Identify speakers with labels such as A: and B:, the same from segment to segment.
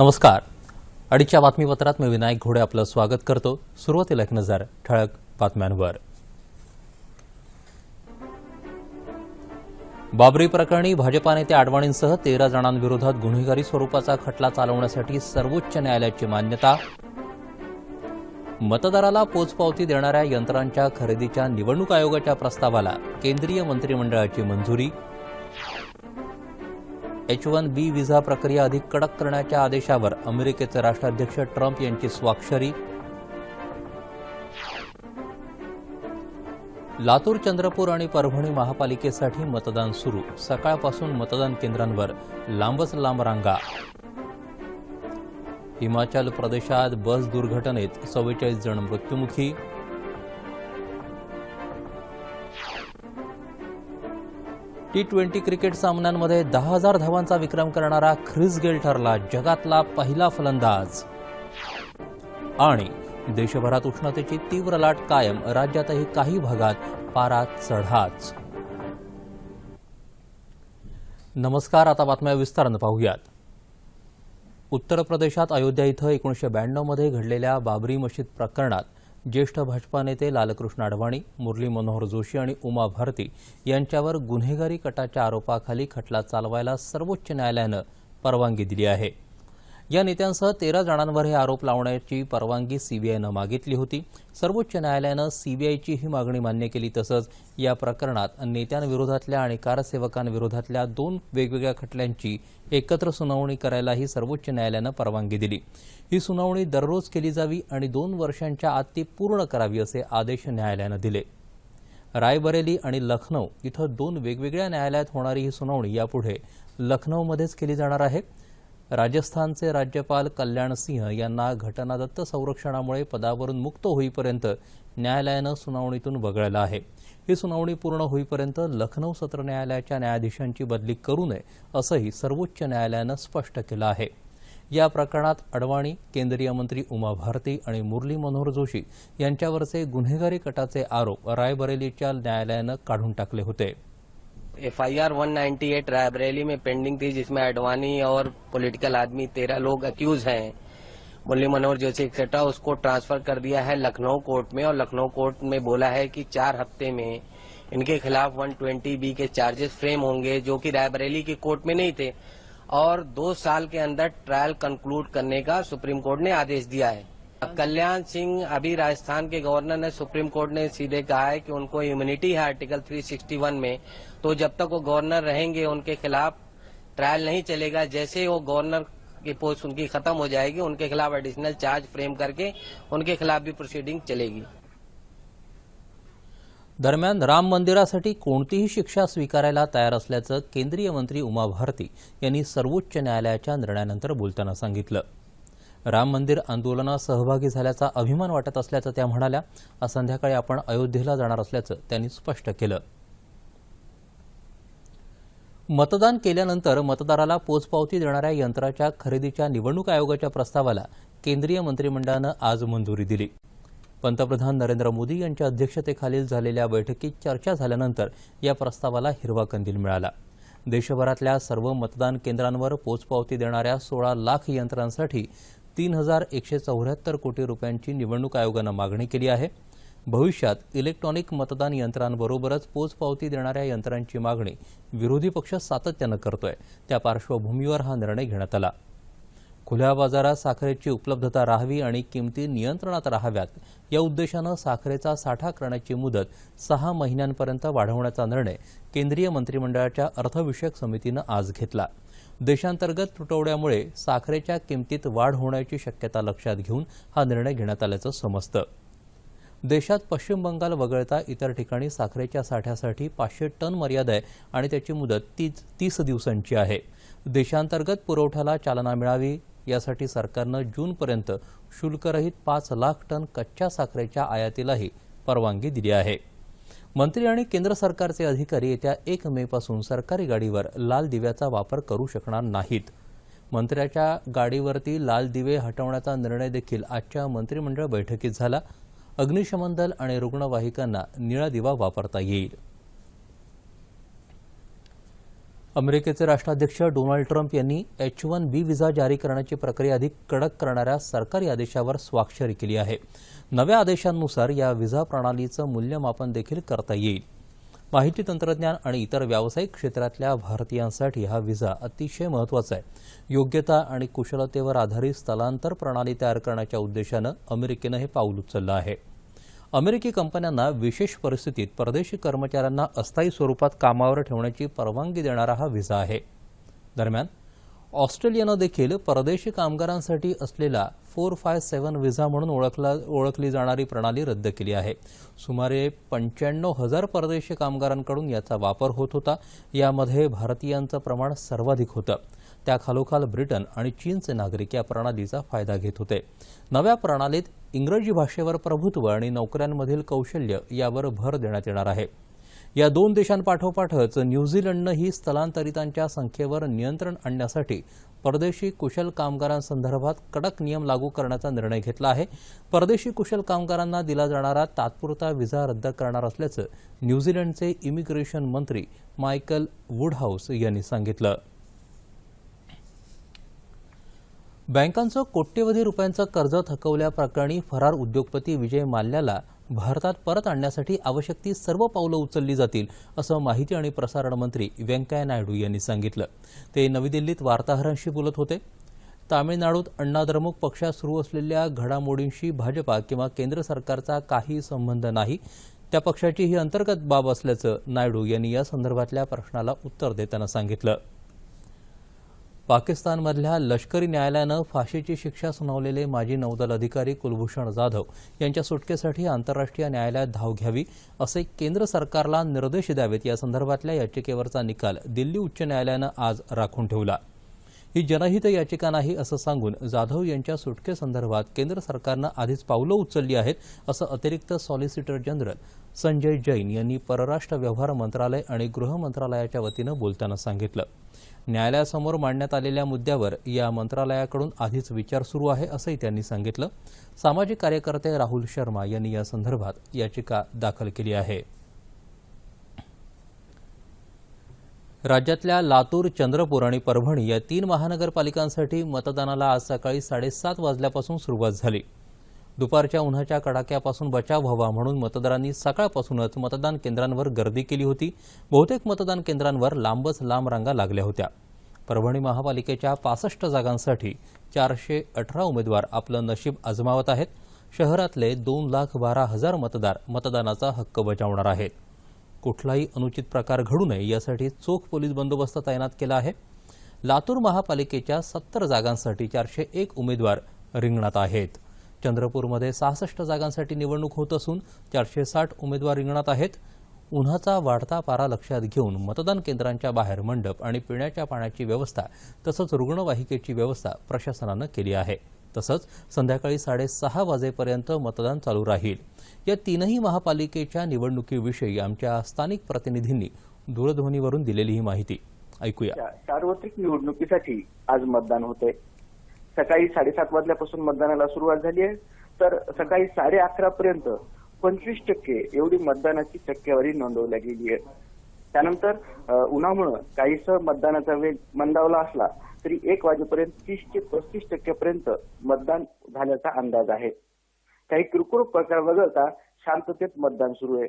A: नमस्कार. अडीच्या बातमीपत्रात मी विनायक घोडे आपलं स्वागत करतो. सुरुवातीला एक नजर ठळक बातम्यांवर. बाबरी प्रकरणी भाजपा नेते आडवाणींसह तेरा जणांविरोधात गुन्हेगारी स्वरूपाचा खटला चालवण्यासाठी सर्वोच्च न्यायालयाची मान्यता. मतदाराला पोचपावती देणाऱ्या यंत्रांच्या खरेदीच्या निवडणूक आयोगाच्या प्रस्तावाला केंद्रीय मंत्रिमंडळाची मंजुरी. एच वन बी व्हिसा प्रक्रिया अधिक कडक करण्याच्या आदेशावर अमेरिकेचे राष्ट्राध्यक्ष ट्रम्प यांची स्वाक्षरी. लातूर चंद्रपूर आणि परभणी महापालिकेसाठी मतदान सुरू. सकाळपासून मतदान केंद्रांवर लांबच लांब रांगा. हिमाचल प्रदेशात बस दुर्घटनेत चव्वेचाळीस जण मृत्युमुखी टी ट्वेंटी क्रिकेट सामन्यांमध्ये दहा हजार धावांचा विक्रम करणारा ख्रिस गेल ठरला जगातला पहिला फलंदाज. आणि देशभरात उष्णतेची तीव्र लाट कायम राज्यातही काही भागात पारा चढाच. नमस्कार आता बातम्या विस्तारानं पाहूयात. उत्तर प्रदेशात अयोध्या इथं एकोणीसशे ब्याण्णवमध्ये घडलेल्या बाबरी मशीद प्रकरणात ज्येष्ठ भाजपा नेते लालकृष्ण अडवाणी मुरली मनोहर जोशी आणि उमा भारती यांच्यावर गुन्हेगारी कटाच्या आरोपाखाली खटला चालवायला सर्वोच्च न्यायालयानं परवानगी दिली आहे. या नेत्यांसह तेरा जणांवर हे आरोप लावण्याची परवानगी सीबीआयनं मागितली होती. सर्वोच्च न्यायालयानं सीबीआयची ही मागणी मान्य केली तसंच या प्रकरणात नेत्यांविरोधातल्या आणि कारसेवकांविरोधातल्या दोन वेगवेगळ्या खटल्यांची एकत्र सुनावणी करायलाही सर्वोच्च न्यायालयानं परवानगी दिली. ही सुनावणी दररोज केली जावी आणि दोन वर्षांच्या आत ती पूर्ण करावी असे आदेश न्यायालयानं दिले. रायबरेली आणि लखनौ इथं दोन वेगवेगळ्या न्यायालयात होणारी ही सुनावणी यापुढे लखनौमध्येच केली जाणार आहे. राजस्थानचे राज्यपाल कल्याण सिंह यांना घटनादत्त संरक्षणामुळे पदावरून मुक्त होईपर्यंत न्यायालयानं सुनावणीतून वगळलं आहे. ही सुनावणी पूर्ण होईपर्यंत लखनौ सत्र न्यायालयाच्या न्यायाधीशांची बदली करू नये असंही सर्वोच्च न्यायालयानं स्पष्ट केलं आहे. या प्रकरणात अडवाणी केंद्रीय मंत्री उमा भारती आणि मुरली मनोहर जोशी यांच्यावरचे गुन्हेगारी कटाचे आरोप रायबरेलीच्या न्यायालयानं काढून टाकले होते.
B: F I R one ninety eight Raebareli में पेंडिंग थी, जिसमें अडवाणी और पॉलिटिकल आदमी तेरह लोग अक्यूज हैं। मुरली मनोहर जोशी एक्सेट्रा उसको ट्रांसफ़र कर दिया है लखनऊ कोर्ट में और लखनऊ कोर्ट में बोला है कि चार हफ़्ते में इनके खिलाफ 120 बी के चार्जेस फ्रेम होंगे, जो कि रायबरेली के कोर्ट में नहीं थे। और दो साल के अंदर ट्रायल कंक्लूड करने का सुप्रीम कोर्ट ने आदेश दिया है। कल्याण सिंह अभी राजस्थान के गवर्नर ने सुप्रीम कोर्ट ने सीधे कहा है कि उनको इम्यूनिटी है आर्टिकल 361 में। तो जब तक वो गवर्नर रहेंगे, उनके खिलाफ ट्रायल नहीं चलेगा। जैसे वो गवर्नर की पोस्ट उनकी खत्म हो जाएगी, उनके खिलाफ एडिशनल चार्ज फ्रेम करके उनके खिलाफ भी प्रोसीडिंग चलेगी।
A: दरम्यान राम मंदिरासाठी कोणतीही शिक्षा स्वीकारायला तयार असल्याचं केंद्रीय मंत्री उमा भारती यांनी सर्वोच्च न्यायालयाच्या निर्णयानंतर बोलताना सांगितलं. राम मंदिर आंदोलनात सहभागी झाल्याचा अभिमान वाटत असल्याचं त्या म्हणाल्या. आज संध्याकाळी आपण अयोध्येला जाणार असल्याचं त्यांनी स्पष्ट केलं. मतदान केल्यानंतर मतदाराला पोचपावती देणाऱ्या यंत्राच्या खरेदीच्या निवडणूक आयोगाच्या प्रस्तावाला केंद्रीय मंत्रिमंडळानं आज मंजुरी दिली. पंतप्रधान नरेंद्र मोदी यांच्या अध्यक्षतेखालील झालेल्या बैठकीत चर्चा झाल्यानंतर या प्रस्तावाला हिरवा कंदील मिळाला. देशभरातल्या सर्व मतदान केंद्रांवर पोचपावती देणाऱ्या सोळा लाख यंत्रांसाठी तीन हजार एकशे चौऱ्याहत्तर कोटी रुपयांची निवडणूक आयोगानं मागणी केली आहे. भविष्यात इलेक्ट्रॉनिक मतदान यंत्रांबरोबरच पोचपावती देणाऱ्या यंत्रांची मागणी विरोधी पक्ष सातत्यानं करतोय. त्या पार्श्वभूमीवर हा निर्णय घेण्यात आला. खुल्या बाजारात साखरेची उपलब्धता राहावी आणि किमती नियंत्रणात राहाव्यात या उद्देशानं साखरेचा साठा करण्याची मुदत सहा महिन्यांपर्यंत वाढवण्याचा निर्णय केंद्रीय मंत्रिमंडळाच्या अर्थविषयक समितीनं आज घेतला. देशांतर्गत तुटवड्यामुळे साखरेच्या किमतीत वाढ होण्याची शक्यता लक्षात घेऊन हा निर्णय घेण्यात आल्याचं समजतं. देशात पश्चिम बंगाल वगळता इतर ठिकाणी साखरेच्या साठ्यासाठी पाचशे टन मर्यादा आहे आणि त्याची मुदत तीस तीस दिवसांची आहे. देशांतर्गत पुरवठ्याला चालना मिळावी यासाठी सरकारनं जूनपर्यंत शुल्करहित पाच लाख टन कच्च्या साखरेच्या आयातीलाही परवानगी दिली आहे. मंत्री आणि केंद्र सरकारचे अधिकारी येत्या एक मे पासून सरकारी गाडीवर लाल दिव्याचा वापर करू शकणार नाहीत. मंत्र्याच्या गाडीवरती लाल दिवे हटवण्याचा निर्णय देखील आजच्या मंत्रिमंडळ बैठकीत झाला. अग्निशमन दल आणि रुग्णवाहिकांना निळा दिवा वापरता येईल. अमेरिकेचे राष्ट्राध्यक्ष डोनाल्ड ट्रम्प यांनी एच वन बी व्हिसा जारी करण्याची प्रक्रिया अधिक कडक करणाऱ्या सरकारी आदेशावर स्वाक्षरी केली आहे. नव्या आदेशांनुसार या व्हिसा प्रणालीचं मूल्यमापन देखील करता येईल. माहिती तंत्रज्ञान आणि इतर व्यावसायिक क्षेत्रातल्या भारतीयांसाठी हा व्हिसा अतिशय महत्त्वाचा आहे. योग्यता आणि कुशलतेवर आधारित स्थलांतर प्रणाली तयार करण्याच्या उद्देशानं अमेरिकेनं हे पाऊल उचललं आहे. अमेरिकी कंपन्यांना विशेष परिस्थितीत परदेशी कर्मचाऱ्यांना अस्थायी स्वरूपात कामावर ठेवण्याची परवानगी देणारा हा व्हिसा आहे. दरम्यान ऑस्ट्रेलियानं देखील परदेशी कामगारांसाठी असलेला फोर फाय सेव्हन व्हिसा म्हणून ओळखला ओळखली जाणारी प्रणाली रद्द केली आहे. सुमारे पंच्याण्णव हजार परदेशी कामगारांकडून याचा वापर होत होता. यामध्ये भारतीयांचं प्रमाण सर्वाधिक होतं. त्याखालोखाल ब्रिटन आणि चीनचे नागरिक या प्रणालीचा फायदा घेत होते. नव्या प्रणालीत इंग्रजी भाषेवर प्रभुत्व आणि नोकऱ्यांमधील कौशल्य यावर भर देण्यात येणार आहे. या दोन देशांपाठोपाठच न्यूझीलंडनंही स्थलांतरितांच्या संख्येवर नियंत्रण आणण्यासाठी परदेशी कुशल कामगारांसंदर्भात कडक नियम लागू करण्याचा निर्णय घेतला आहे. परदेशी कुशल कामगारांना दिला जाणारा तात्पुरता व्हिसा रद्द करणार असल्याचं न्यूझीलंडचे इमिग्रेशन मंत्री मायकल वुडहाऊस यांनी सांगितलं. बँकांचं कोट्यवधी रुपयांचं कर्ज थकवल्याप्रकरणी फरार उद्योगपती विजय माल्याला भारतात परत आणण्यासाठी आवश्यक ती सर्व पावलं उचलली जातील असं माहिती आणि प्रसारण मंत्री व्यंकय्या नायडू यांनी सांगितलं. ते नवी दिल्लीत वार्ताहरांशी बोलत होते. तामिळनाडूत अण्णाद्रमुक पक्षात सुरू असलेल्या घडामोडींशी भाजपा किंवा केंद्र सरकारचा काही संबंध नाही. त्या पक्षाची ही अंतर्गत बाब असल्याचं नायडू यांनी या संदर्भातल्या प्रश्नाला उत्तर देताना सांगितलं. पाकिस्तानमधल्या लष्करी न्यायालयानं फाशीची शिक्षा सुनावलेले माजी नौदल अधिकारी कुलभूषण जाधव यांच्या सुटकेसाठी आंतरराष्ट्रीय न्यायालयात धाव घ्यावी असे केंद्र सरकारला निर्देश द्यावेत. या संदर्भातल्या याचिकेवरचा निकाल दिल्ली उच्च न्यायालयानं आज राखून ठेवला. ही जनहित याचिका नाही असं सांगून जाधव यांच्या सुटकेसंदर्भात केंद्र सरकारनं आधीच पावलं उचलली आहेत असं अतिरिक्त सॉलिसिटर जनरल संजय जैन यांनी परराष्ट्र व्यवहार मंत्रालय आणि गृह मंत्रालयाच्या वतीनं बोलताना सांगितलं. न्यायालयासमोर मांडण्यात आलेल्या मुद्द्यावर या मंत्रालयाकडून आधीच विचार सुरू आहे असंही त्यांनी सांगितलं. सामाजिक कार्यकर्ते राहुल शर्मा यांनी या संदर्भात याचिका दाखल केली आहे. राज्यातल्या लातूर चंद्रपूर आणि परभणी या तीन महानगरपालिकांसाठी मतदानाला आज सकाळी साडेसात वाजल्यापासून सुरुवात झाली. दुपारच्या उन्हाच्या कडाक्यापासून बचाव व्हावा म्हणून मतदारांनी सकाळपासूनच मतदान केंद्रांवर गर्दी केली होती. बहुतेक मतदान केंद्रांवर लांबच लांब रांगा लागल्या होत्या. परभणी महापालिकेच्या पासष्ट जागांसाठी चारशे अठरा उमेदवार आपलं नशीब आजमावत आहेत. शहरातले दोन लाख बारा हजार मतदार मतदानाचा हक्क बजावणार आहेत. कुठलाही अनुचित प्रकार घडू नये यासाठी चोख पोलीस बंदोबस्त तैनात केला आहे. लातूर महापालिकेच्या सत्तर जागांसाठी चारशे एक उमेदवार रिंगणात आहेत. चंद्रपूरमध्ये सहासष्ट जागांसाठी निवडणूक होत असून चारशे साठ उमेदवार रिंगणात आहेत. उन्हाचा वाढता पारा लक्षात घेऊन मतदान केंद्रांच्या बाहेर मंडप आणि पिण्याच्या पाण्याची व्यवस्था तसंच रुग्णवाहिकेची व्यवस्था प्रशासनानं केली आहे. तसंच संध्याकाळी साडेसहा वाजेपर्यंत मतदान चालू राहील. या तीनही महापालिकेच्या निवडणुकीविषयी आमच्या स्थानिक प्रतिनिधींनी दूरध्वनीवरून दिलेली ही माहिती. ऐकूया.
C: सार्वत्रिक निवडणुकीसाठी आज मतदान होते सकाळी साडेसात वाजल्यापासून मतदानाला सुरुवात झाली आहे. तर सकाळी साडे अकरा पर्यंत पंचवीस टक्के एवढी मतदानाची टक्केवारी नोंदवल्या गेली आहे. त्यानंतर उन्हामुळं काहीसं मतदानाचा वेग मंदावला असला तरी एक वाजेपर्यंत तीस ते पस्तीस टक्क्यापर्यंत मतदान झाल्याचा अंदाज आहे. काही किरकोळ प्रकार वगळता शांततेत मतदान सुरू आहे.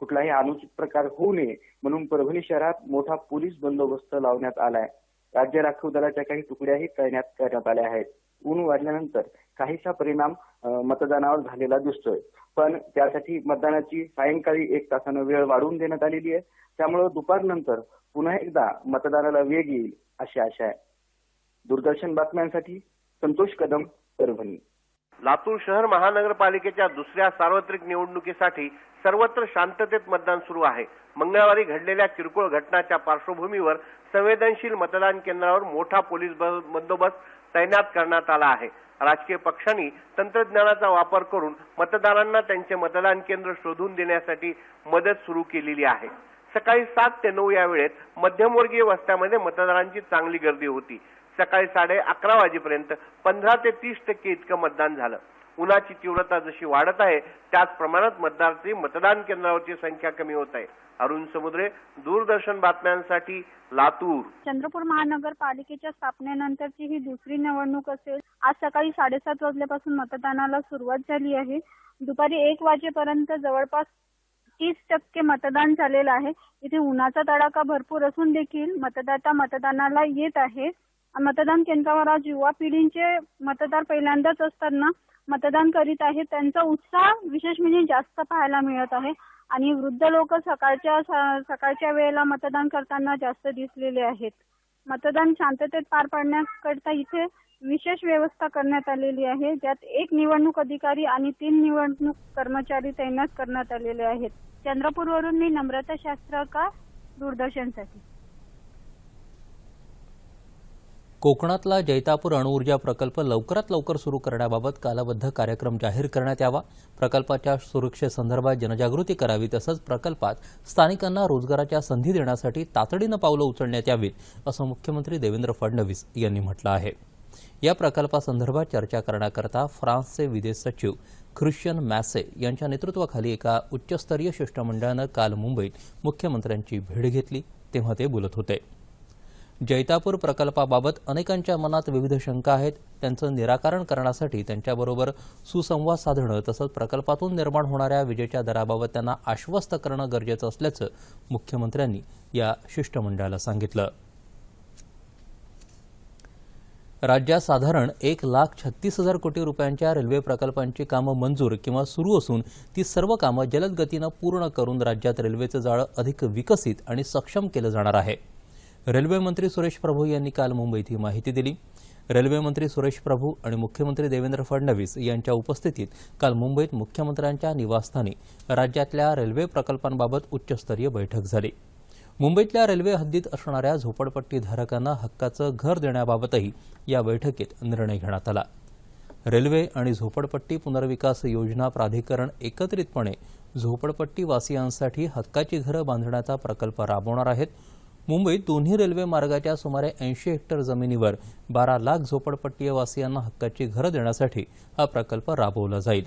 C: कुठलाही अनुचित प्रकार होऊ नये म्हणून परभणी शहरात मोठा पोलीस बंदोबस्त लावण्यात आलाय. राज्य राखीव दलाच्या काही तुकड्याही तैनात करण्यात आल्या आहेत. ऊन वाढल्यानंतर काहीसा परिणाम मतदानावर झालेला दिसतोय. पण त्यासाठी मतदानाची सायंकाळी एक तासानं वेळ वाढवून देण्यात आलेली आहे. त्यामुळे दुपारनंतर पुन्हा एकदा मतदानाला वेग येईल अशी आशा आहे. दूरदर्शन बातम्यांसाठी संतोष कदम परभणी.
D: लातूर शहर महानगरपालिकेच्या दुसऱ्या सार्वत्रिक निवडणुकीसाठी सर्वत्र शांततेत मतदान सुरू आहे. मंगळवारी घडलेल्या किरकोळ घटनाच्या पार्श्वभूमीवर संवेदनशील मतदान केंद्रावर मोठा पोलीस ब- बंदोबस्त तैनात करण्यात आला आहे. राजकीय पक्षांनी तंत्रज्ञानाचा वापर करून मतदारांना त्यांचे मतदान केंद्र शोधून देण्यासाठी मदत सुरू केलेली आहे. सकाळी सात ते नऊ या वेळेत मध्यमवर्गीय वस्त्यामध्ये मतदारांची चांगली गर्दी होती. सकाळी साडे अकरा वाजेपर्यंत पंधरा ते तीस टक्के इतकं मतदान झालं. उन्हाची तीव्रता जशी वाढत आहे त्याच प्रमाणात मतदारांची मतदान केंद्रावरची संख्या कमी होत आहे. अरुण समुद्रे दूरदर्शन बातम्यांसाठी लातूर.
E: चंद्रपूर महानगरपालिकेच्या स्थापनेनंतरची ही दुसरी निवडणूक असेल आज सकाळी साडेसात वाजल्यापासून मतदानाला सुरुवात झाली आहे. दुपारी एक वाजेपर्यंत जवळपास तीस टक्के मतदान झालेलं आहे. इथे उन्हाचा तडाखा भरपूर असून देखील मतदाता मतदानाला येत आहे. मतदान केंद्रावर आज युवा पिढींचे मतदार पहिल्यांदाच असताना मतदान करीत आहेत. त्यांचा उत्साह विशेष म्हणजे जास्त पाहायला मिळत आहे. आणि वृद्ध लोक सकाळच्या सकाळच्या वेळेला मतदान करताना जास्त दिसलेले आहेत. मतदान शांततेत पार पाडण्याकरता इथे विशेष व्यवस्था करण्यात आलेली आहे. ज्यात एक निवडणूक अधिकारी आणि तीन निवडणूक कर्मचारी तैनात करण्यात आलेले आहेत. चंद्रपूरवरून मी नम्रता शास्त्रकार दूरदर्शनसाठी.
A: कोकणातला जैतापूर अणुऊर्जा प्रकल्प लवकरात लवकर सुरू करण्याबाबत कालबद्ध कार्यक्रम जाहीर करण्यात यावा. प्रकल्पाच्या सुरक्षेसंदर्भात जनजागृती करावी तसंच प्रकल्पात स्थानिकांना रोजगाराच्या संधी देण्यासाठी तातडीनं पावलं उचलण्यात यावीत असं मुख्यमंत्री देवेंद्र फडणवीस यांनी म्हटलं आहे. या प्रकल्पासंदर्भात चर्चा करण्याकरता फ्रान्सचे विदेश सचिव ख्रिश्चन मॅसे यांच्या नेतृत्वाखाली एका उच्चस्तरीय शिष्टमंडळानं काल मुंबईत मुख्यमंत्र्यांची भेट घेतली तेव्हा ते बोलत होते. जैतापूर प्रकल्पाबाबत अनेकांच्या मनात विविध शंका आहेत. त्यांचं निराकरण करण्यासाठी त्यांच्याबरोबर सुसंवाद साधणं तसंच प्रकल्पातून निर्माण होणाऱ्या विजेच्या दराबाबत त्यांना आश्वस्त करणं गरजेचं असल्याचं मुख्यमंत्र्यांनी या शिष्टमंडळाला सांगितलं. राज्यात साधारण एक लाख छत्तीस हजार कोटी रुपयांच्या रेल्वे प्रकल्पांची कामं मंजूर किंवा सुरू असून ती सर्व कामं जलद गतीनं पूर्ण करून राज्यात रेल्वेचं जाळं अधिक विकसित आणि सक्षम केलं जाणार आहे. रेल्वे मंत्री सुरेश प्रभू यांनी काल मुंबईत ही माहिती दिली. रेल्वे मंत्री सुरेश प्रभू आणि मुख्यमंत्री देवेंद्र फडणवीस यांच्या उपस्थितीत काल मुंबईत मुख्यमंत्र्यांच्या निवासस्थानी राज्यातल्या रेल्वे प्रकल्पांबाबत उच्चस्तरीय बैठक झाली. मुंबईतल्या रेल्वे हद्दीत असणाऱ्या झोपडपट्टीधारकांना हक्काचं घर देण्याबाबतही या बैठकीत निर्णय घेण्यात आला. रेल्वे आणि झोपडपट्टी पुनर्विकास योजना प्राधिकरण एकत्रितपणे झोपडपट्टी वासियांसाठी हक्काची घरं बांधण्याचा प्रकल्प राबवणार आहेत मुंबईत दोन्ही रेल्वे मार्गाच्या सुमारे ऐंशी हेक्टर जमिनीवर बारा लाख झोपडपट्टीय वासियांना हक्काची घरं देण्यासाठी हा प्रकल्प राबवला जाईल.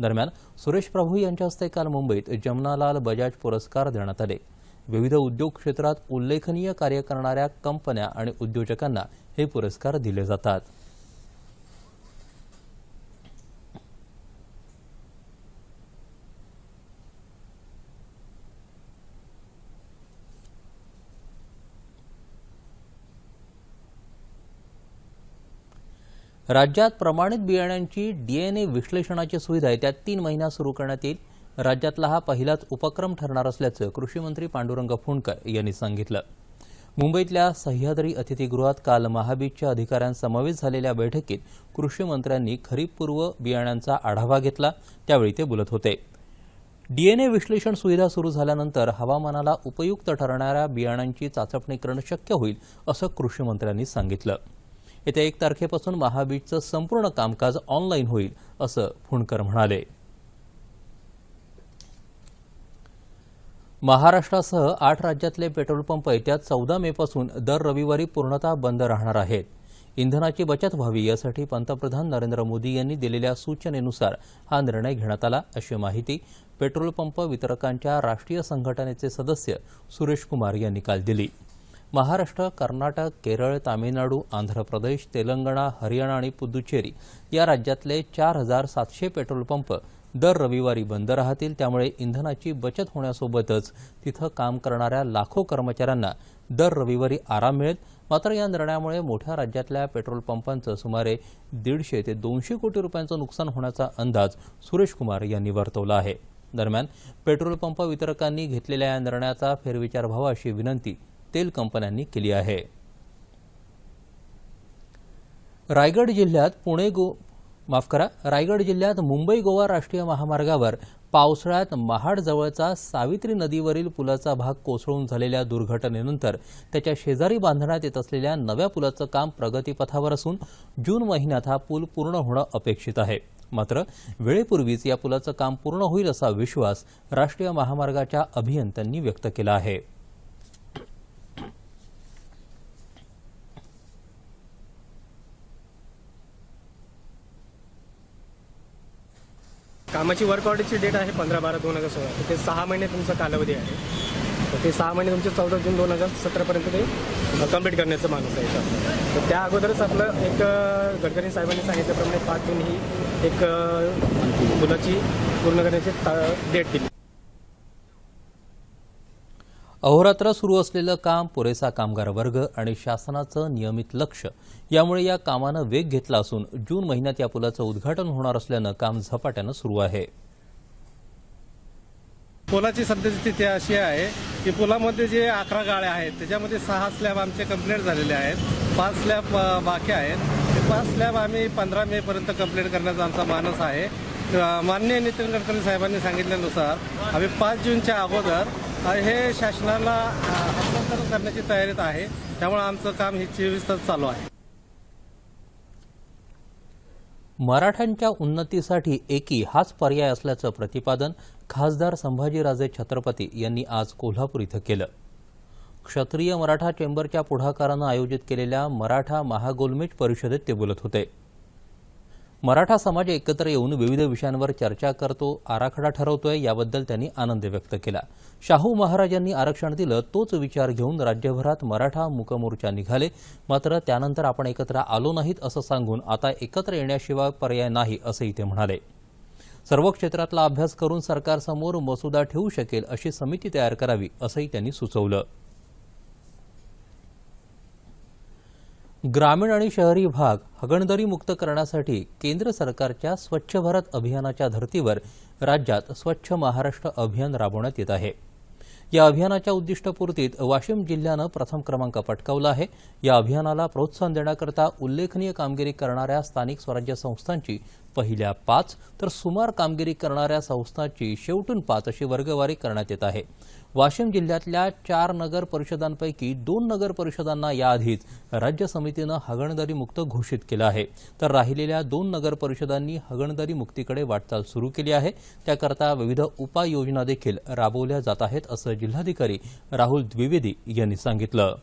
A: दरम्यान सुरेश प्रभू यांच्या हस्ते काल मुंबईत जमनालाल बजाज पुरस्कार देण्यात आले. विविध उद्योग क्षेत्रात उल्लेखनीय कार्य करणाऱ्या कंपन्या आणि उद्योजकांना हे पुरस्कार दिले जातात. राज्यात प्रमाणित बियाण्यांची डीएनए विश्लेषणाची सुविधा आहे तीन महिन्यात सुरू करण्यात येईल. राज्यातला हा पहिलाच उपक्रम ठरणार असल्याचं कृषीमंत्री पांडुरंग फुंडकर यांनी सांगितलं. मुंबईतल्या सह्याद्री अतिथीगृहात काल महाबीजच्या अधिकाऱ्यांसमवेत झालेल्या बैठकीत कृषी मंत्र्यांनी खरीपपूर्व बियाण्यांचा आढावा घेतला. त्यावेळी ते बोलत होते. डीएनए विश्लेषण सुविधा सुरू झाल्यानंतर हवामानाला उपयुक्त ठरणाऱ्या बियाणांची चाचपणी करणं शक्य होईल असं कृषी मंत्र्यांनी सांगितलं. येत्या एक तारखेपासून महाबीजचं संपूर्ण कामकाज ऑनलाईन होईल असं फुंडकर म्हणाले. महाराष्ट्रासह आठ राज्यातले पेट्रोल पंप येत्या चौदा मेपासून दर रविवारी पूर्णतः बंद राहणार आहेत. इंधनाची बचत व्हावी यासाठी पंतप्रधान नरेंद्र मोदी यांनी दिलेल्या सूचनेनुसार हा निर्णय घेण्यात आला अशी माहिती पेट्रोल पंप वितरकांच्या राष्ट्रीय संघटनेचे सदस्य सुरेश कुमार यांनी काल दिली. महाराष्ट्र कर्नाटक केरळ तामिळनाडू आंध्र प्रदेश तेलंगणा हरियाणा आणि पुदुचेरी या राज्यातले चार हजार सातशे पेट्रोल पंप दर रविवारी बंद राहतील. त्यामुळे इंधनाची बचत होण्यासोबतच तिथं काम करणाऱ्या लाखो कर्मचाऱ्यांना दर रविवारी आराम मिळेल. मात्र या निर्णयामुळे मोठ्या राज्यातल्या पेट्रोल पंपांचं सुमारे दीडशे ते दोनशे कोटी रुपयांचं नुकसान होण्याचा अंदाज सुरेश कुमार यांनी वर्तवला आहे. दरम्यान पेट्रोल पंप वितरकांनी घेतलेल्या या निर्णयाचा फेरविचार व्हावा अशी विनंती तेल कंपन्यांनी केली आहे. रायगड जिल्ह्यात पुणे गो माफ करा रायगड जिल्ह्यात मुंबई गोवा राष्ट्रीय महामार्गावर पावसाळ्यात महाडजवळचा सावित्री नदीवरील पुलाचा भाग कोसळून झालेल्या दुर्घटनेनंतर त्याच्या शेजारी बांधण्यात येत असलेल्या नव्या पुलाचं काम प्रगतीपथावर असून जून महिन्यात हा पूल पूर्ण होणं अपेक्षित आहे. मात्र वेळेपूर्वीच या पुलाचं काम पूर्ण होईल असा विश्वास राष्ट्रीय महामार्गाच्या अभियंत्यांनी व्यक्त केला आहे.
F: कामाची वर्क ऑर्डरची डेट आहे पंधरा बारा दोन हजार सोळा. ते सहा महिने तुमचा कालावधी आहे. तर ते सहा महिने तुमचे चौदा जून दोन हजार सतरापर्यंत ते कंप्लीट करण्याचं माणूस आहे. तर त्या अगोदरच आपलं एक गडकरी साहेबांनी सांगितल्याप्रमाणे पाच जून ही एक मुलाची पूर्ण करण्याची डेट दिली.
A: अहोरात्र सुरू असलेलं काम पुरेसा कामगार वर्ग आणि शासनाचं नियमित लक्ष यामुळे या कामानं वेग घेतला असून जून महिन्यात या पुलाचं उद्घाटन होणार असल्यानं काम झपाट्यानं सुरू आहे.
G: पुलाची सद्यस्थिती स्थिती अशी आहे की पुलामध्ये जे अकरा गाळ्या आहेत त्याच्यामध्ये सहा स्लॅब आमचे कंप्लीट झालेले आहेत पाच स्लॅब बाकी आहेत. ते पाच स्लॅब आम्ही पंधरा मे पर्यंत कंप्लीट करण्याचा आमचा मानस आहे. माननीय नितीन गडकरी साहेबांनी सांगितल्यानुसार आम्ही पाच जूनच्या अगोदर हे शासनाला हस्तांतरण करण्याची तयारीत आहे. त्यामुळे आमचं काम हे चोवीस तास चालू आहे.
A: मराठ्यांच्या उन्नतीसाठी एकी हाच पर्याय असल्याचं प्रतिपादन खासदार संभाजीराजे छत्रपती यांनी आज कोल्हापूर इथं केलं. क्षत्रिय मराठा चेंबरच्या पुढाकारानं आयोजित केलेल्या मराठा महागोलमेज परिषदेत ते बोलत होते. मराठा समाज एकत्र येऊन विविध विषयांवर चर्चा करतो आराखडा ठरवतोय याबद्दल त्यांनी आनंद व्यक्त केला. शाहू महाराजांनी आरक्षण दिलं तोच विचार घेऊन राज्यभरात मराठा मुकमोर्चा निघाले. मात्र त्यानंतर आपण एकत्र आलो नाहीत असं सांगून आता एकत्र येण्याशिवाय पर्याय नाही असंही ते म्हणाले. सर्व क्षेत्रातला अभ्यास करून सरकारसमोर मसुदा ठेवू शकेल अशी समिती तयार करावी असंही त्यांनी सुचवलं. ग्रामीण आणि शहरी भाग हगणदरी मुक्त करण्यासाठी केंद्र सरकारच्या स्वच्छ भारत अभियानाच्या धर्तीवर राज्यात स्वच्छ महाराष्ट्र अभियान राबवण्यात येत आहे. या अभियानाच्या उद्दिष्टपूर्तीत वाशिम जिल्ह्यानं प्रथम क्रमांक पटकावला आहे. या अभियानाला प्रोत्साहन देण्याकरता उल्लेखनीय कामगिरी करणाऱ्या स्थानिक स्वराज्य संस्थांची पहिल्या पाच तर सुमार कामगिरी करणाऱ्या संस्थांची शेवटून पाच अशी वर्गवारी करण्यात येत आहे. वाशिम जिल्ह्यातल्या चार नगर परिषदांपैकी दोन नगर परिषदांना याआधीच राज्य समितीनं हगणदारी मुक्त घोषित केलं आहे. तर राहिलेल्या दोन नगर परिषदांनी हगणदारी मुक्तीकडे वाटचाल सुरू केली आहे. त्याकरता विविध उपाययोजना देखील राबवल्या जात आहेत असं जिल्हाधिकारी राहुल द्विवेदी यांनी सांगितलं.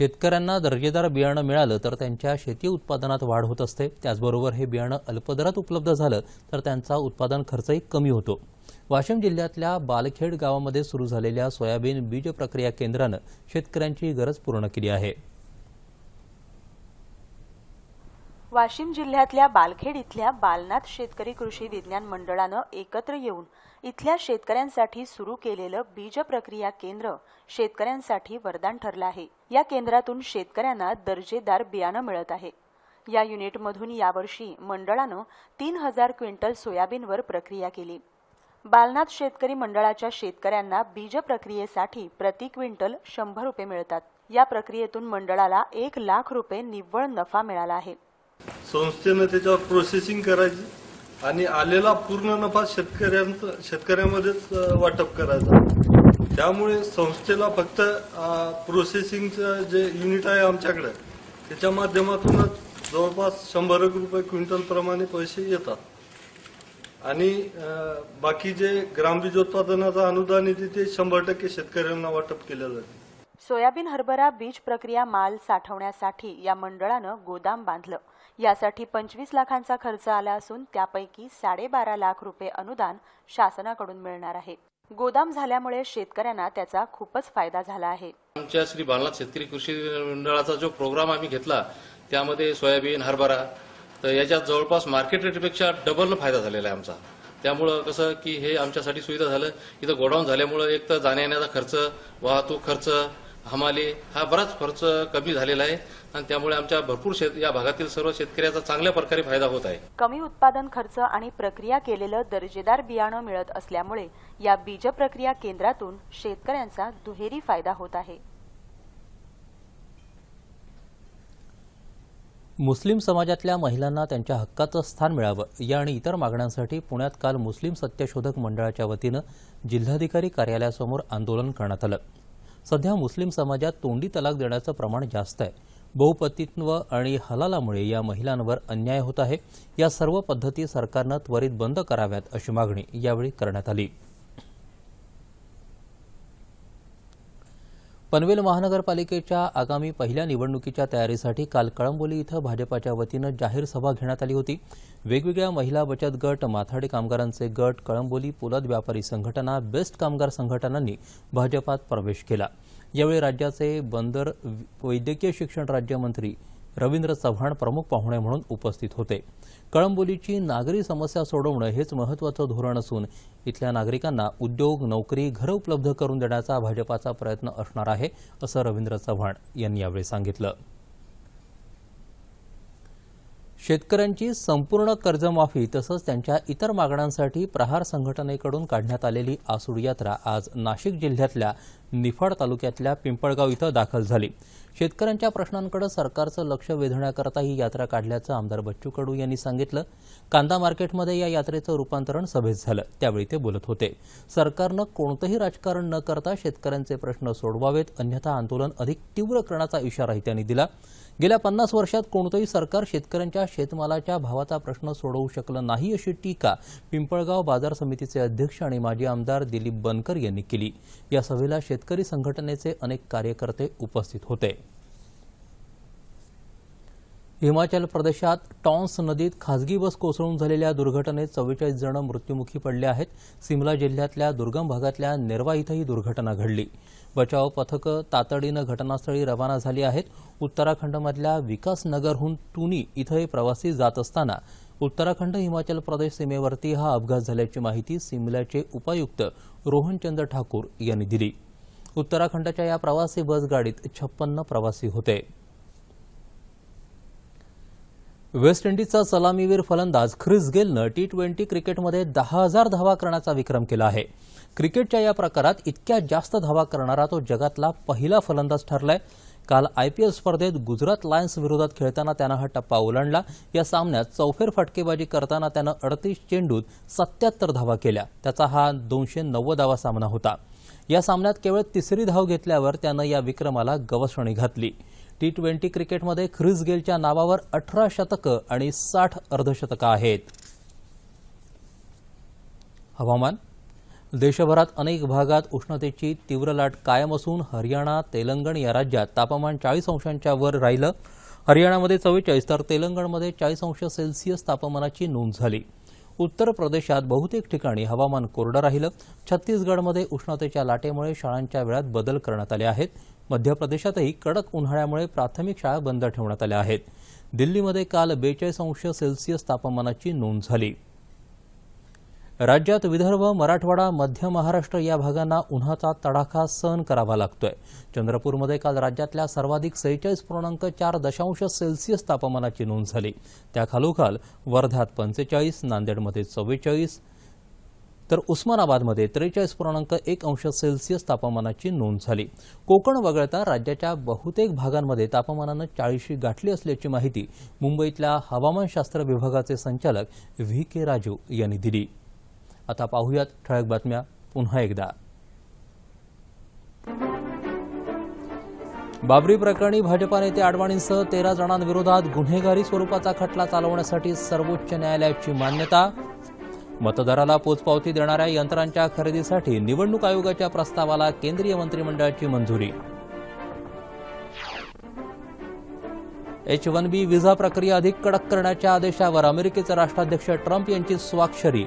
A: शेतकऱ्यांना दर्जेदार बियाणं मिळालं तर त्यांच्या शेती उत्पादनात वाढ होत असते. त्याचबरोबर हे बियाणं अल्पदरात उपलब्ध झालं तर त्यांचा उत्पादन खर्चही कमी होतो. वाशिम जिल्ह्यातल्या बालखेड गावामध्ये सुरू झालेल्या सोयाबीन बीज प्रक्रिया केंद्रानं शेतकऱ्यांची गरज पूर्ण केली आहे.
H: वाशिम जिल्ह्यातल्या बालखेड इथल्या बालनाथ शेतकरी कृषी विज्ञान मंडळानं एकत्र येऊन इथल्या शेतकऱ्यांसाठी सुरू केलेलं बीज प्रक्रिया केंद्र शेतकऱ्यांसाठी वरदान ठरलं आहे. या केंद्रातून शेतकऱ्यांना दर्जेदार बियाणं मिळत आहे. या युनिटमधून यावर्षी मंडळानं तीन हजार क्विंटल सोयाबीनवर प्रक्रिया केली. बालनाथ शेतकरी मंडळाच्या शेतकऱ्यांना बीज प्रक्रियेसाठी प्रति क्विंटल शंभर रुपये मिळतात. या प्रक्रियेतून मंडळाला एक लाख रुपये निव्वळ नफा मिळाला आहे.
I: संस्थेनं त्याच्यावर प्रोसेसिंग करायची. आणि आलेला पूर्ण नफा शेतकऱ्यांचा शेतकऱ्यामध्येच वाटप करायचा. त्यामुळे संस्थेला फक्त प्रोसेसिंगचं जे युनिट आहे आमच्याकडे त्याच्या माध्यमातूनच जवळपास शंभर रुपये क्विंटल प्रमाणे पैसे येतात. आणि बाकी जे ग्रामबीज उत्पादनाचं अनुदान येते ते शंभर टक्के शेतकऱ्यांना वाटप केलं जाते.
H: सोयाबीन हरभरा बीज प्रक्रिया माल साठवण्यासाठी या मंडळानं गोदाम बांधलं. यासाठी पंचवीस लाखांचा खर्च आला असून त्यापैकी साडेबारा लाख रुपये अनुदान शासनाकडून मिळणार आहे. गोदाम झाल्यामुळे शेतकऱ्यांना त्याचा खूपच फायदा झाला आहे.
J: आमच्या श्री बालनाथ शेतकरी कृषी मंडळाचा जो प्रोग्राम आम्ही घेतला त्यामध्ये सोयाबीन हरभरा तर याच्यात जवळपास मार्केट रेटपेक्षा डबल फायदा झालेला आहे आमचा. त्यामुळं कसं की हे आमच्यासाठी सुविधा झालं. इथं गोडाऊन झाल्यामुळं एक तर जाण्या येण्याचा खर्च वाहतूक खर्च हमाली हा बराच खर्च कमी झालेला आहे. आणि त्यामुळे आमच्या भरपूर शेत या भागातील सर्व शेतकऱ्याचा चांगल्या प्रकारे फायदा होत आहे.
H: कमी उत्पादन खर्च आणि प्रक्रिया केलेलं दर्जेदार बियाणं मिळत असल्यामुळे या बीज प्रक्रिया केंद्रातून शेतकऱ्यांचा दुहेरी फायदा होत आहे.
A: मुस्लिम समाजातल्या महिलांना त्यांच्या हक्काचं स्थान मिळावं या आणि इतर मागण्यांसाठी पुण्यात काल मुस्लिम सत्यशोधक मंडळाच्या वतीनं जिल्हाधिकारी कार्यालयासमोर आंदोलन करण्यात आलं. सध्या मुस्लिम समाजात तोंडी तलाक देण्याचं प्रमाण जास्त आहे. बहुपतित्व आणि हलालामुळे या महिलांवर अन्याय होत आहे. या सर्व पद्धती सरकारनं त्वरित बंद कराव्यात अशी मागणी यावेळी करण्यात आली. पनवेल महानगरपालिकेच्या आगामी पहिल्या निवडणुकीच्या तयारीसाठी काल कळंबोली इथं भाजपाच्या वतीनं जाहीर सभा घेण्यात आली होती. वेगवेगळ्या महिला बचत गट माथाडी कामगारांचे गट कळंबोली पोलद व्यापारी संघटना बेस्ट कामगार संघटनांनी भाजपात प्रवेश केला. यावेळी राज्याचे बंदर वैद्यकीय शिक्षण राज्यमंत्री रवींद्र चव्हाण प्रमुख पाहुणे म्हणून उपस्थित होते. कळंबोलीची नागरी समस्या सोडवणं हेच महत्वाचं धोरण असून इथल्या नागरिकांना उद्योग नोकरी घरं उपलब्ध करून देण्याचा भाजपाचा प्रयत्न असणार आहे असं रवींद्र चव्हाण यांनी यावेळी सांगितलं. शेतकऱ्यांची संपूर्ण कर्जमाफी तसंच त्यांच्या इतर मागण्यांसाठी प्रहार संघटनेकडून काढण्यात आलेली आसूड यात्रा आज नाशिक जिल्ह्यातल्या निफाड तालुक्यातल्या पिंपळगाव इथं दाखल झाली. शेतकऱ्यांच्या प्रश्नांकडे सरकारचं लक्ष वेधण्याकरता ही यात्रा काढल्याचं आमदार बच्चू कडू यांनी सांगितलं. कांदा मार्केटमध्ये या यात्रेचं रूपांतरण सभेत झालं. त्यावेळी ते बोलत होते. सरकारनं कोणतंही राजकारण न करता शेतकऱ्यांचे प्रश्न सोडवावेत अन्यथा आंदोलन अधिक तीव्र करण्याचा इशाराही त्यांनी दिला. गेल्या पन्नास वर्षात कोणतंही सरकार शेतकऱ्यांच्या शेतमालाच्या भावाचा प्रश्न सोडवू शकलं नाही अशी टीका पिंपळगाव बाजार समितीचे अध्यक्ष आणि माजी आमदार दिलीप बनकर यांनी केली. या सभेला शेतकरी संघटनेचे अनेक कार्यकर्ते उपस्थित होते. हिमाचल प्रदेशात टॉन्स नदीत खासगी बस कोसळून झालेल्या दुर्घटनेत चव्वेचाळीस जण मृत्युमुखी पडले आहेत. सिमला जिल्ह्यातल्या दुर्गम भागातल्या नेरवा इथं ही दुर्घटना घडली. बचाव पथकं तातडीनं घटनास्थळी रवाना झाली आहेत. उत्तराखंडमधल्या विकासनगरहून तुनी इथं हे प्रवासी जात असताना उत्तराखंड हिमाचल प्रदेश सीमेवरती हा अपघात झाल्याची माहिती सिमल्याचे उपायुक्त रोहनचंद्र ठाकूर यांनी दिली. उत्तराखंडच्या या प्रवासी बसगाडीत छप्पन्न प्रवासी होते. वेस्ट इंडिजचा सलामीवीर फलंदाज ख्रिस गेलनं टी ट्वेंटी क्रिकेटमध्ये दहा हजार धावा करण्याचा विक्रम केला आहे. क्रिकेटच्या या प्रकारात इतक्या जास्त धावा करणारा तो जगातला पहिला फलंदाज ठरलाय. काल आयपीएल स्पर्धेत गुजरात लायन्स विरोधात खेळताना त्यानं हा टप्पा ओलांडला. या सामन्यात चौफेर फटकेबाजी करताना त्यानं अडतीस चेंडूत सत्याहत्तर धावा केल्या. त्याचा हा दोनशे नव्वदावा सामना होता. या सामन्यात केवळ तिसरी धाव घेतल्यावर त्यानं या विक्रमाला गवसणी घातली. टी ट्वेंटी क्रिकेटमध्ये ख्रिस गेलच्या नावावर अठरा शतकं आणि साठ अर्धशतकं आहेत. हवामान. देशभरात अनेक भागात उष्णतेची तीव्र लाट कायम असून हरियाणा तेलंगण या राज्यात तापमान चाळीस अंशांच्या वर राहिलं. हरियाणामध्ये चव्वेचाळीस तर तेलंगणमध्ये चाळीस अंश सेल्सिअस तापमानाची नोंद झाली. उत्तर प्रदेशात बहुतेक ठिकाणी हवामान कोरडं राहिलं. छत्तीसगडमध्ये उष्णतेच्या लाटेमुळे शाळांच्या वेळात बदल करण्यात आले आहेत. मध्य प्रदेशातही कडक उन्हाळ्यामुळे प्राथमिक शाळा बंद ठेवण्यात आल्या आहेत. दिल्लीमध्ये काल बेचाळीस अंश सेल्सिअस तापमानाची नोंद झाली. राज्यात विदर्भ मराठवाडा मध्य महाराष्ट्र या भागांना उन्हाचा तडाखा सहन करावा लागतोय. चंद्रपूरमध्ये काल राज्यातल्या सर्वाधिक सेहेचाळीस पूर्णांक चार दशांश सेल्सिअस तापमानाची नोंद झाली. त्याखालोखाल वर्ध्यात पंचेचाळीस नांदेडमध्ये चव्वेचाळीस तर उस्मानाबादमध्ये त्रेचाळीस पूर्णांक एक अंश सेल्सिअस तापमानाची नोंद झाली. कोकण वगळता राज्याच्या बहुतेक भागांमध्ये तापमानानं चाळीशी गाठली असल्याची माहिती मुंबईतल्या हवामानशास्त्र विभागाचे संचालक व्ही के राजू यांनी दिली. आता पाहुयात ठळक बातम्या पुन्हा एकदा. बाबरी प्रकरणी भाजपा नेते आडवाणींसह तेरा जणांविरोधात गुन्हेगारी स्वरूपाचा खटला चालवण्यासाठी सर्वोच्च न्यायालयाची मान्यता मतदाराला पोचपावती देणाऱ्या यंत्रांच्या खरेदीसाठी निवडणूक आयोगाच्या प्रस्तावाला केंद्रीय मंत्रिमंडळाची मंजुरी. एच वन बी व्हिसा प्रक्रिया अधिक कडक करण्याच्या आदेशावर अमेरिकेचे राष्ट्राध्यक्ष ट्रम्प यांची स्वाक्षरी.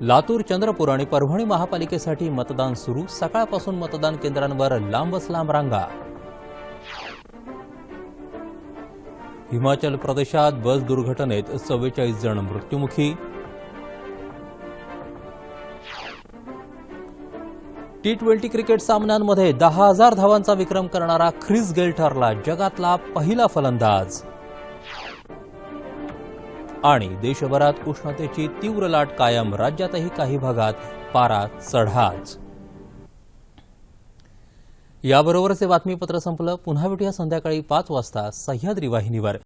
A: लातूर चंद्रपूर आणि परभणी महापालिकेसाठी मतदान सुरू. सकाळपासून मतदान केंद्रांवर लांबच लांब रांगा. हिमाचल प्रदेशात बस दुर्घटनेत चव्वेचाळीस जण मृत्युमुखी. टी ट्वेंटी क्रिकेट सामन्यांमध्ये दहा हजार धावांचा विक्रम करणारा ख्रिस गेल ठरला जगातला पहिला फलंदाज. आणि देशभरात उष्णतेची तीव्र लाट कायम राज्यातही काही भागात पारा चढाच. याबरोबरच हे बातमीपत्र संपलं. पुन्हा भेटूया संध्याकाळी पाच वाजता सह्याद्री वाहिनीवर.